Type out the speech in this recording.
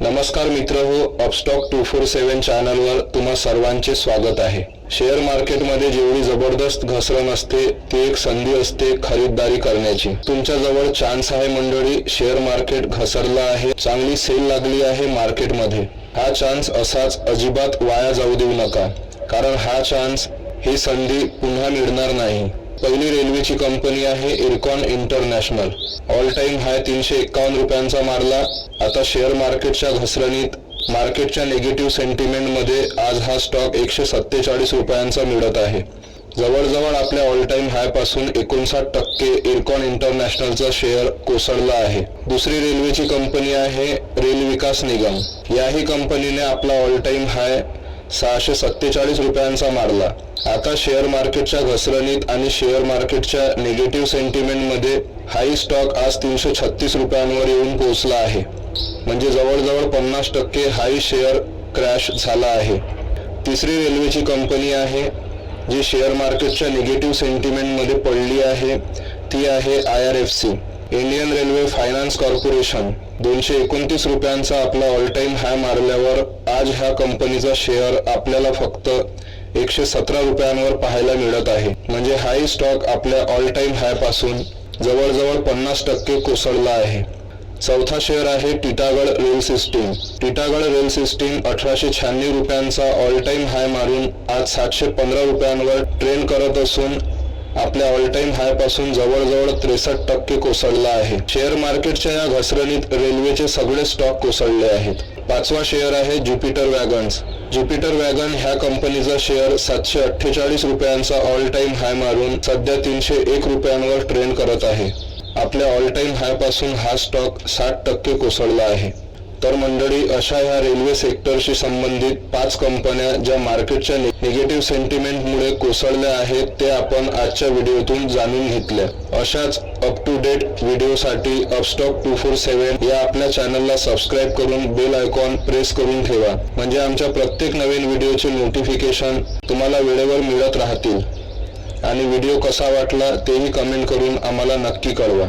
नमस्कार मित्र हो अपस्टॉक टू फोर सेवन चॅनलवर तुम्हा सर्वांचे स्वागत आहे. शेअर मार्केटमध्ये जेवढी जबरदस्त घसरण असते ती एक संधी असते खरीददारी करण्याची. तुमच्या जवळ चान्स आहे मंडळी शेअर मार्केट घसरला आहे चांगली सेल लागली आहे मार्केटमध्ये हा चान्स असाच अजिबात वाया जाऊ देऊ नका. कारण हा चान्स ही संधी पुन्हा मिळणार नाही. पहिली रेल्वेची कंपनी आहे Ircon international. All time high तीनशे एकावन्न रुपयांचा मारला. आता शेअर मार्केटच्या घसरणीत मार्केटच्या निगेटिव्ह सेंटिमेंटमध्ये आज हा स्टॉक एकशे सत्तेचाळीस रुपयांचा मिळत आहे. जवळजवळ आपल्या ऑल टाइम हायपासून एकोणसाठ टक्के इरकॉन इंटरनॅशनलचा शेअर कोसळला आहे. दुसरी रेल्वेची कंपनी आहे रेल विकास निगम. याही कंपनीने आपला ऑल टाइम हाय सहाशे सत्तेचाळीस रुपयांचा मारला. आता शेअर मार्केटच्या घसरणीत आणि शेअर मार्केटच्या निगेटिव्ह सेंटिमेंटमध्ये हाई स्टॉक आज तीनशे छत्तीस रुपयांवर येऊन पोहोचला आहे. म्हणजे जवळजवळ पन्नास टक्के हाई शेअर क्रॅश झाला आहे. तिसरी रेल्वेची कंपनी आहे जी शेअर मार्केटच्या निगेटिव्ह सेंटिमेंटमध्ये पडली आहे. ती आहे I R F C Indian railway finance corporation दोनशे एकोणतीस रुपयांचा आपला ऑल टाइम हाय मारल्यावर आज ह्या कंपनीचा शेअर आपल्याला फक्त एकशे सतरा रुपयांवर पाहायला मिळत आहे. म्हणजे हाय स्टॉक आपल्या ऑल टाइम हायपासून जवळजवळ पन्नास टक्के कोसळला आहे. चौथा शेअर आहे Titagarh rail system. Titagarh rail system अठराशे शहाण्णव रुपयांचा ऑल टाइम हाय मारून आज सातशे पंधरा रुपयांवर ट्रेन करत असून आपल्या ऑल टाइम हायपासून जवळजवळ त्रेसष्ट टक्के कोसळला आहे. शेअर मार्केटच्या या घसरणीत रेल्वेचे सगळे स्टॉक कोसळले आहेत. पाचवा शेअर आहे ज्युपिटर वॅगन्स ज्युपिटर वॅगन ह्या कंपनीचा शेअर सातशे अठ्ठेचाळीस रुपयांचा ऑल टाइम हाय मारून सध्या तीनशे एक रुपयांवर ट्रेंड करत आहे. आपल्या ऑल टाइम हायपासून हा स्टॉक साठ टक्के कोसळला आहे. तर मंडळी अशा ह्या रेल्वे सेक्टरशी संबंधित पाच कंपन्या ज्या मार्केटच्या निगेटिव्ह सेंटिमेंटमुळे कोसळल्या आहेत ते आपण आजच्या व्हिडिओतून जाणून घेतल्या. अशाच अप टू डेट व्हिडिओसाठी अपस्टॉक टू फोर सेवन या आपल्या चॅनलला सबस्क्राईब करून बेल आयकॉन प्रेस करून ठेवा. म्हणजे आमच्या प्रत्येक नवीन व्हिडिओचे नोटिफिकेशन तुम्हाला वेळेवर मिळत राहतील. आणि व्हिडिओ कसा वाटला तेही कमेंट करून आम्हाला नक्की कळवा.